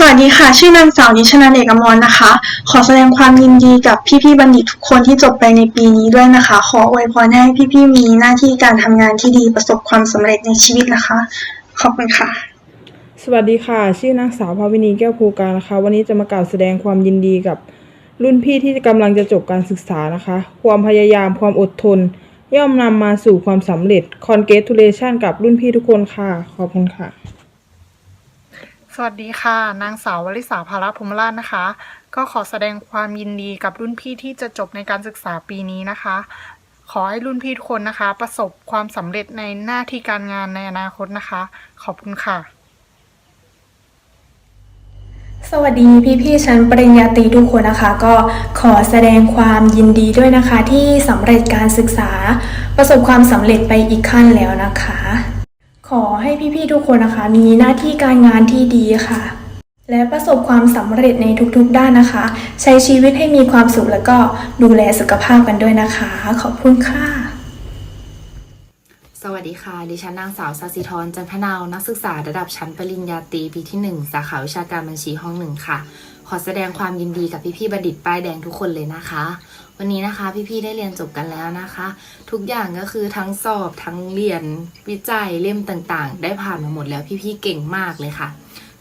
สวัสดีค่ะ ชื่อนางสาวนิชนันเอกมรนะคะ ขอแสดงความยินดีกับพี่ๆบัณฑิตทุกคนที่จบไปในปีนี้ด้วยนะคะ ขออวยพรให้พี่ๆมีหน้าที่การทำงานที่ดีประสบความสำเร็จในชีวิตนะคะ ขอบคุณค่ะ สวัสดีค่ะ ชื่อนางสาวภาวินีแก้วภูการนะคะ วันนี้จะมากล่าวแสดงความยินดีกับรุ่นพี่ที่กำลังจะจบการศึกษานะคะ ความพยายามความอดทน ย่อมนำมาสู่ความสำเร็จ congratulation กับรุ่นพี่ทุกคนค่ะ ขอบคุณค่ะ สวัสดีค่ะ นางสาววลิสาภาระภูมิราชนะคะ ก็ขอแสดงความยินดีกับรุ่นพี่ที่จะจบในการศึกษาปีนี้นะคะ ขอให้รุ่นพี่ทุกคนนะคะ ประสบความสำเร็จในหน้าที่การงานในอนาคตนะคะ ขอบคุณค่ะ สวัสดีพี่ๆชั้นปริญญาตรีทุกคนนะคะ ก็ขอแสดงความยินดีด้วยนะคะ ที่สำเร็จการศึกษา ประสบความสำเร็จไปอีกขั้นแล้วนะคะ ขอให้พี่ๆทุกคนนะคะ มีหน้าที่การงานที่ดีค่ะ และประสบความสำเร็จในทุกๆด้านนะคะ ใช้ชีวิตให้มีความสุขแล้วก็ดูแลสุขภาพกันด้วยนะคะ ขอบคุณค่ะ สวัสดีค่ะ ดิฉันนางสาวสศิธรจันพนาว นักศึกษาระดับชั้นปริญญาตรีปีที่ 1 สาขาวิชาการบัญชีห้องหนึ่งค่ะ ขอแสดงความยินดีกับพี่ๆบัณฑิตป้ายแดงทุกคนเลยนะคะ วันนี้นะคะพี่ๆได้เรียนจบกันแล้วนะคะ ทุกอย่างก็คือทั้งสอบทั้งเรียนวิจัยเล่มต่างๆ ได้ผ่านมาหมดแล้วพี่ๆเก่งมากเลยค่ะ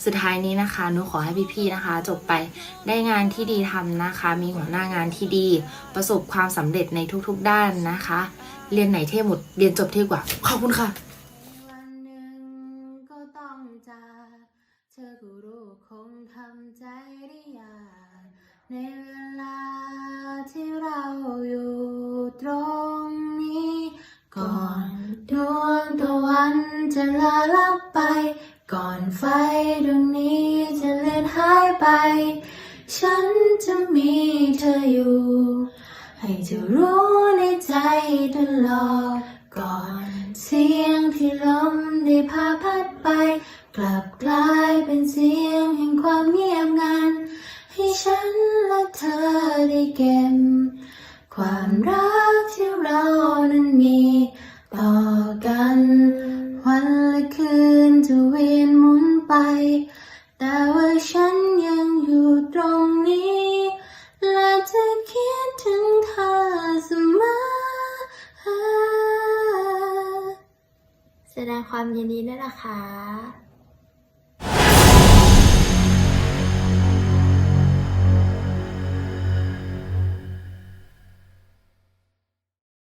สุดท้ายนี้นะคะหนูขอให้พี่ๆนะคะ จบไปได้งานที่ดีทำนะคะ มีหัวหน้างานที่ดี ประสบความสำเร็จในทุกๆด้านนะคะ เรียนไหนเท่หมด เรียนจบเท่กว่า ขอบคุณค่ะในเวลาที่เราอยู่ตรงนี้ ก่อนดวงตะวันจะลาลับไป ไฟดวงนี้จะเลือนหายไป ฉันจะมีเธออยู่ ให้เธอรู้ในใจตลอดก่อนเสียงที่ลมได้พาพัดไป กลับกลายเป็นเสียงแห่งความเงียบงัน ให้ฉันและเธอได้เก็บความรักที่เรานั้นมีต่อ แต่ว่าฉันยังอยู่ตรงนี้ และจะคิดถึงเธอเสมอแสดงความยินดีด้วยนะคะ